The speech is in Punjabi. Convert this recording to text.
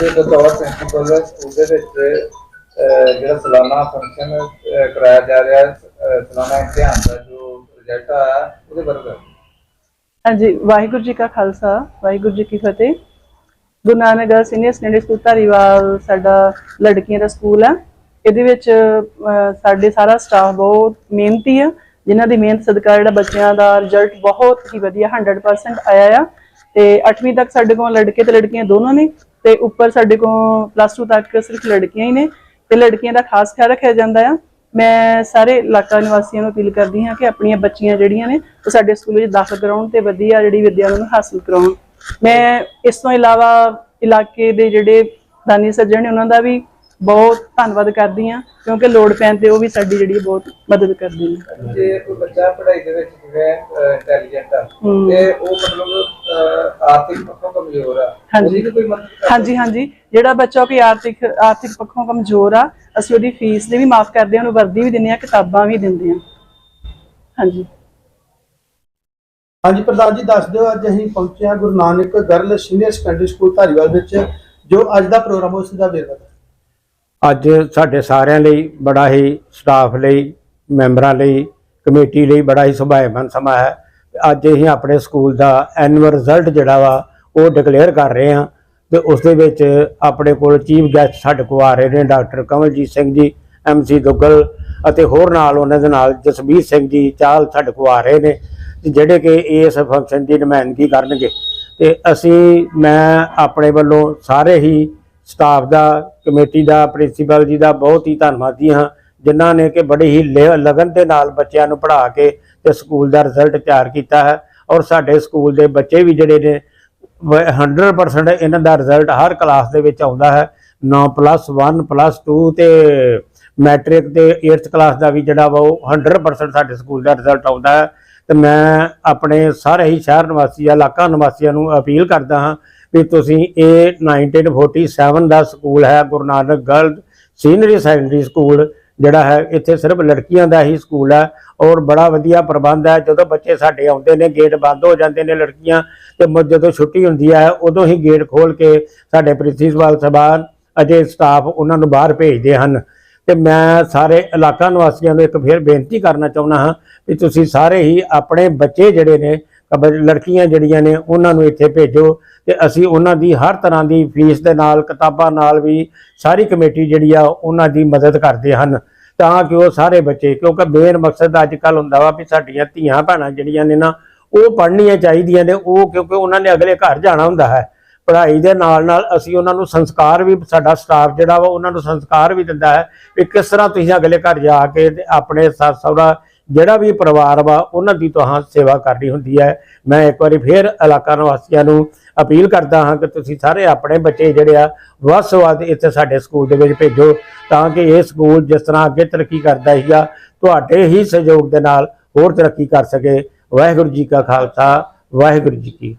ਅੱਜ ਬਤੌਰ ਪ੍ਰਿੰਸੀਪਲ ਸਕੂਲ ਵਿੱਚ ਜਿਹੜਾ ਸਾਲਾਨਾ ਫੰਕਸ਼ਨ ਕਰਾਇਆ ਜਾ ਰਿਹਾ ਹੈ ਸਾਲਾਨਾ ਇਮਤਿਹਾਨ ਦਾ ਜੋ ਰਿਜ਼ਲਟ ਆਇਆ, ਉਹਦੇ ਬਾਰੇ ਹਾਂਜੀ, ਵਾਹਿਗੁਰੂ ਜੀ ਕਾ ਖਾਲਸਾ, ਵਾਹਿਗੁਰੂ ਜੀ ਕੀ ਫਤਿਹ। Guru Nanak senior secondary school Dhariwal, ਸਾਡਾ ਲੜਕੀਆਂ ਦਾ ਸਕੂਲ ਹੈ। ਇਹਦੇ ਵਿੱਚ ਸਾਡੇ ਸਾਰਾ ਸਟਾਫ ਬਹੁਤ ਮਿਹਨਤੀ ਆ, ਜਿਨ੍ਹਾਂ ਦੀ ਮਿਹਨਤ ਸਦਕਾ ਜਿਹੜਾ ਬੱਚਿਆਂ ਦਾ ਰਿਜ਼ਲਟ ਬਹੁਤ ਹੀ ਵਧੀਆ 100% ਆਇਆ ਆ। ਤੇ 8ਵੀਂ ਤੱਕ ਸਾਡੇ ਕੋਲ ਲੜਕੇ ਤੇ ਲੜਕੀਆਂ ਦੋਨੋਂ ਨੇ। ਤੇ ਉੱਪਰ ਸਾਡੇ ਕੋਲ ਪਲੱਸ 2 ਤੱਕ ਸਿਰਫ ਲੜਕੀਆਂ ਹੀ ਨੇ ਤੇ ਲੜਕੀਆਂ ਦਾ ਖਾਸ ਖਿਆਲ ਰੱਖਿਆ ਜਾਂਦਾ ਆ। ਮੈਂ ਸਾਰੇ ਇਲਾਕਾ ਨਿਵਾਸੀਆਂ ਨੂੰ ਅਪੀਲ ਕਰਦੀ ਹਾਂ ਕਿ ਆਪਣੀਆਂ ਬੱਚੀਆਂ ਜਿਹੜੀਆਂ ਨੇ ਉਹ ਸਾਡੇ ਸਕੂਲ ਵਿੱਚ ਦਾਖਲ ਕਰਾਉਣ ਤੇ ਵਧੀਆ ਜਿਹੜੀ ਵਿੱਦਿਆ ਉਹਨਾਂ ਨੂੰ ਹਾਸਲ ਕਰਾਉਣ। ਮੈਂ ਇਸ ਤੋਂ ਇਲਾਵਾ ਇਲਾਕੇ ਦੇ ਜਿਹੜੇ ਦਾਨੀ ਸੱਜਣ ਨੇ ਉਹਨਾਂ ਦਾ ਵੀ ਬਹੁਤ ਧੰਨਵਾਦ ਕਰਦੀ ਹਾਂ ਕਿਉਂਕਿ ਲੋੜ ਪੈਣ ਤੇ ਉਹ ਵੀ ਸਾਡੀ ਜਿਹੜੀ ਬਹੁਤ ਮਦਦ ਕਰਦੇ ਨੇ। ਜੇ ਕੋਈ ਬੱਚਾ ਪੜ੍ਹਾਈ ਦੇ ਵਿੱਚ ਜਿਹੜਾ ਇੰਟੈਲੀਜੈਂਟ ਆ। ਤੇ ਉਹ ਮਤਲਬ ਆਰਥਿਕ ਪੱਖੋਂ ਕਮਜ਼ੋਰ ਆ ਹਾਂਜੀ। ਹਾਂਜੀ ਹਾਂਜੀ। ਜਿਹੜਾ ਬੱਚਾ ਕੋਈ ਆਰਥਿਕ ਆਰਥਿਕ ਪੱਖੋਂ ਕਮਜ਼ੋਰ ਆ ਅਸੀਂ ਉਹਦੀ ਫੀਸ ਦੇ ਵੀ ਮਾਫ ਕਰਦੇ ਹਾਂ ਉਹਨੂੰ ਵਰਦੀ ਵੀ ਦਿੰਦੇ ਹਾਂ ਕਿਤਾਬਾਂ ਵੀ ਦਿੰਦੇ ਹਾਂ। ਹਾਂਜੀ। ਹਾਂਜੀ ਪ੍ਰਧਾਨ ਜੀ ਦੱਸ ਦਿਓ ਅੱਜ ਅਸੀਂ ਪਹੁੰਚੇ ਹਾਂ Guru Nanak girl senior secondary school Dhariwal ਵਿੱਚ ਜੋ ਅੱਜ ਦਾ ਪ੍ਰੋਗਰਾਮ ਉਸ ਦਾ ਵੇਰਵਾ। ਅੱਜ ਸਾਡੇ ਸਾਰਿਆਂ ਲਈ ਬੜਾ ਹੀ ਸਟਾਫ ਲਈ ਮੈਂਬਰਾਂ ਲਈ ਕਮੇਟੀ ਲਈ ਬੜਾ ਹੀ ਸੁਭਾਏਮਨ ਸਮਾਂ ਹੈ। ਅੱਜ ਅਸੀਂ ਆਪਣੇ ਸਕੂਲ ਦਾ ਐਨੂਅਲ ਰਿਜ਼ਲਟ ਜਿਹੜਾ ਵਾ ਉਹ ਡਿਕਲੇਅਰ ਕਰ ਰਹੇ ਹਾਂ ਤੇ ਉਸ ਦੇ ਵਿੱਚ ਆਪਣੇ ਕੋਲ ਚੀਫ ਗੈਸਟ ਸਾਡੇ ਕੋਲ ਆ ਰਹੇ ਨੇ ਡਾਕਟਰ ਕਮਲਜੀਤ ਸਿੰਘ ਜੀ ਐਮਸੀ ਦੁੱਗਲ ਅਤੇ ਹੋਰ ਨਾਲ ਉਹਨਾਂ ਦੇ ਨਾਲ ਜਸਬੀਰ ਸਿੰਘ ਜੀ, ਚਾਲ ਸਾਡੇ ਕੋਲ ਆ ਰਹੇ ਨੇ ਜਿਹੜੇ ਕਿ ਇਸ ਫੰਕਸ਼ਨ ਦੀ ਨੁਮਾਇੰਦਗੀ ਕਰਨਗੇ। ਤੇ ਅਸੀਂ, ਮੈਂ ਆਪਣੇ ਵੱਲੋਂ ਸਾਰੇ ਹੀ ਸਟਾਫ ਦਾ, ਕਮੇਟੀ ਦਾ ਪ੍ਰਿੰਸੀਪਲ ਜੀ ਦਾ ਬਹੁਤ ਹੀ ਧੰਨਵਾਦੀ ਹਾਂ, ਜਿਨ੍ਹਾਂ ਨੇ ਕਿ ਬੜੀ ਹੀ ਲੇ- ਲਗਨ ਦੇ ਨਾਲ ਬੱਚਿਆਂ ਨੂੰ ਪੜ੍ਹਾ ਕੇ ਤੇ ਸਕੂਲ ਦਾ ਰਿਜ਼ਲਟ ਤਿਆਰ ਕੀਤਾ ਹੈ। ਔਰ ਸਾਡੇ ਸਕੂਲ ਦੇ ਬੱਚੇ ਵੀ ਜਿਹੜੇ ਨੇ 100% ਇਹਨਾਂ ਦਾ ਰਿਜ਼ਲਟ ਹਰ ਕਲਾਸ ਦੇ ਵਿੱਚ ਆਉਂਦਾ ਹੈ। 9 1 2 ਤੇ ਮੈਟ੍ਰਿਕ ਤੇ 8th ਕਲਾਸ ਦਾ ਵੀ ਜਿਹੜਾ ਵਾ ਉਹ 100% ਸਾਡੇ ਸਕੂਲ ਦਾ ਰਿਜ਼ਲਟ ਆਉਂਦਾ ਹੈ। ਤੇ ਮੈਂ ਆਪਣੇ ਸਾਰੇ ਹੀ ਸ਼ਹਿਰ ਨਿਵਾਸੀ ਇਲਾਕਾ ਨਿਵਾਸੀਆਂ ਨੂੰ ਅਪੀਲ ਕਰਦਾ ਹਾਂ ਵੀ ਤੁਸੀਂ ਇਹ 1947 ਦਾ ਸਕੂਲ ਹੈ, Guru Nanak girl senior secondary school ਜਿਹੜਾ ਹੈ, ਇੱਥੇ ਸਿਰਫ ਲੜਕੀਆਂ ਦਾ ਹੀ ਸਕੂਲ ਹੈ ਔਰ ਬੜਾ ਵਧੀਆ ਪ੍ਰਬੰਧ ਹੈ। ਜਦੋਂ ਬੱਚੇ ਸਾਡੇ ਆਉਂਦੇ ਨੇ, ਗੇਟ ਬੰਦ ਹੋ ਜਾਂਦੇ ਨੇ ਲੜਕੀਆਂ, ਤੇ ਜਦੋਂ ਛੁੱਟੀ ਹੁੰਦੀ ਹੈ, ਉਦੋਂ ਹੀ ਗੇਟ ਖੋਲ ਕੇ ਸਾਡੇ ਪ੍ਰਿੰਸੀਪਲ ਸਾਹਿਬਾਨ ਅਜੇ ਸਟਾਫ ਉਹਨਾਂ ਨੂੰ ਬਾਹਰ ਭੇਜਦੇ ਹਨ। ਤੇ ਮੈਂ ਸਾਰੇ ਇਲਾਕਾ ਨਿਵਾਸੀਆਂ ਨੂੰ ਇੱਕ ਫਿਰ ਬੇਨਤੀ ਕਰਨਾ ਚਾਹੁੰਦਾ ਹਾਂ ਵੀ ਤੁਸੀਂ ਸਾਰੇ ਹੀ ਆਪਣੇ ਬੱਚੇ ਜਿਹੜੇ ਨੇ ਲੜਕੀਆਂ ਜਿਹੜੀਆਂ ਨੇ ਉਹਨਾਂ ਨੂੰ ਇੱਥੇ ਭੇਜੋ ਤੇ ਅਸੀਂ ਉਹਨਾਂ ਦੀ ਹਰ ਤਰ੍ਹਾਂ ਦੀ ਫੀਸ ਦੇ ਨਾਲ, ਕਿਤਾਬਾਂ ਨਾਲ ਵੀ ਸਾਰੀ ਕਮੇਟੀ ਜਿਹੜੀ ਆ ਉਹਨਾਂ ਦੀ ਮਦਦ ਕਰਦੇ ਹਨ। ਤਾਂ ਕਿ ਉਹ ਸਾਰੇ ਬੱਚੇ, ਕਿਉਂਕਿ ਮੇਨ ਮਕਸਦ ਅੱਜ ਕੱਲ ਹੁੰਦਾ ਵਾ ਵੀ ਸਾਡੀਆਂ ਧੀਆਂ ਭੈਣਾਂ ਜਿਹੜੀਆਂ ਨੇ ਨਾ, ਉਹ ਪੜ੍ਹਨੀਆਂ ਚਾਹੀਦੀਆਂ ਨੇ, ਉਹ ਕਿਉਂਕਿ ਉਹਨਾਂ ਨੇ ਅਗਲੇ ਘਰ ਜਾਣਾ ਹੁੰਦਾ ਹੈ। ਪੜ੍ਹਾਈ ਦੇ ਨਾਲ ਨਾਲ ਅਸੀਂ ਉਹਨਾਂ ਨੂੰ ਸੰਸਕਾਰ ਵੀ, ਸਾਡਾ ਸਟਾਫ ਜਿਹੜਾ ਵਾ ਉਹਨਾਂ ਨੂੰ ਸੰਸਕਾਰ ਵੀ ਦਿੰਦਾ ਹੈ ਵੀ ਕਿਸ ਤਰ੍ਹਾਂ ਤੁਸੀਂ ਅਗਲੇ ਘਰ ਜਾ ਕੇ ਤੇ ਆਪਣੇ ਸੱਸ ਸਹੁਰਾ ਜਿਹੜਾ ਵੀ ਪਰਿਵਾਰ ਵਾ, ਉਹਨਾਂ ਦੀ ਤੁਹਾਂ ਸੇਵਾ ਕਰਨੀ ਹੁੰਦੀ ਹੈ। ਮੈਂ ਇੱਕ ਵਾਰੀ ਫੇਰ ਇਲਾਕਾ ਨਿਵਾਸੀਆਂ ਨੂੰ ਅਪੀਲ ਕਰਦਾ ਹਾਂ ਕਿ ਤੁਸੀਂ ਸਾਰੇ ਆਪਣੇ ਬੱਚੇ ਜਿਹੜੇ ਆ ਵੱਧ ਤੋਂ ਵੱਧ ਇੱਥੇ ਸਾਡੇ ਸਕੂਲ ਦੇ ਵਿੱਚ ਭੇਜੋ ਤਾਂ ਕਿ ਇਹ ਸਕੂਲ ਜਿਸ ਤਰ੍ਹਾਂ ਅੱਗੇ ਤਰੱਕੀ ਕਰਦਾ ਸੀਗਾ, ਤੁਹਾਡੇ ਹੀ ਸਹਿਯੋਗ ਦੇ ਨਾਲ ਹੋਰ ਤਰੱਕੀ ਕਰ ਸਕੇ। ਵਾਹਿਗੁਰੂ ਜੀ ਕਾ ਖਾਲਸਾ, ਵਾਹਿਗੁਰੂ ਜੀ ਕੀ